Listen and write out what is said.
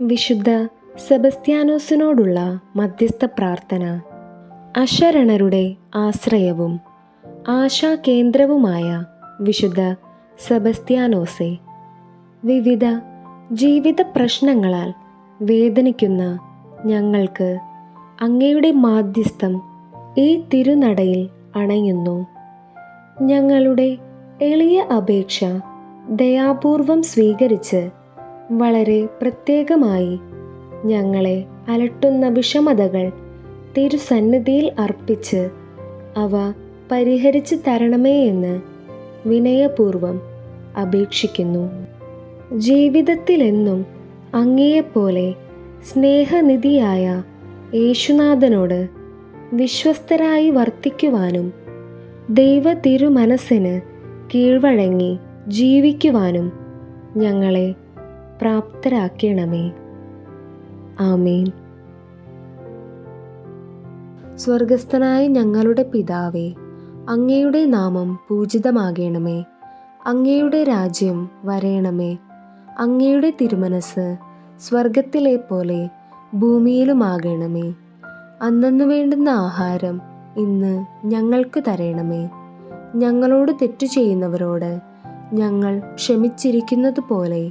വിശുദ്ധ സെബസ്ത്യാനോസിനോടുള്ള മധ്യസ്ഥ പ്രാർത്ഥന. അശരണരുടെ ആശ്രയവും ആശാകേന്ദ്രവുമായ വിശുദ്ധ സെബസ്ത്യാനോസെ വിവിധ ജീവിത പ്രശ്നങ്ങളാൽ വേദനിക്കുന്ന ഞങ്ങൾക്ക് അങ്ങയുടെ മാധ്യസ്ഥം ഈ തിരുനടയിൽ അണയുന്നു. ഞങ്ങളുടെ എളിയ അപേക്ഷ ദയാപൂർവം സ്വീകരിച്ച് വളരെ പ്രത്യേകമായി ഞങ്ങളെ അലട്ടുന്ന വിഷമതകൾ തിരുസന്നിധിയിൽ അർപ്പിച്ച് അവ പരിഹരിച്ചു തരണമേ എന്ന് വിനയപൂർവം അപേക്ഷിക്കുന്നു. ജീവിതത്തിലെന്നും അങ്ങയെപ്പോലെ സ്നേഹനിധിയായ യേശുനാഥനോട് വിശ്വസ്തരായി വർത്തിക്കുവാനും ദൈവ തിരുമനസ്സിന് കീഴ്വഴങ്ങി ജീവിക്കുവാനും ഞങ്ങളെ പ്രാപ്തരാക്കണമേ. ആമേൻ. സ്വർഗസ്ഥനായ ഞങ്ങളുടെ പിതാവേ അങ്ങയുടെ നാമം പൂജിതമാകണമേ. അങ്ങയുടെ രാജ്യം വരയണമേ അങ്ങയുടെ തിരുമനസ് സ്വർഗത്തിലെ പോലെ ഭൂമിയിലുമാകണമേ. അന്നു വേണ്ടുന്ന ആഹാരം ഇന്ന് ഞങ്ങൾക്ക് തരണമേ. ഞങ്ങളോട് തെറ്റു ചെയ്യുന്നവരോട് ഞങ്ങൾ ക്ഷമിച്ചിരിക്കുന്നത് പോലെ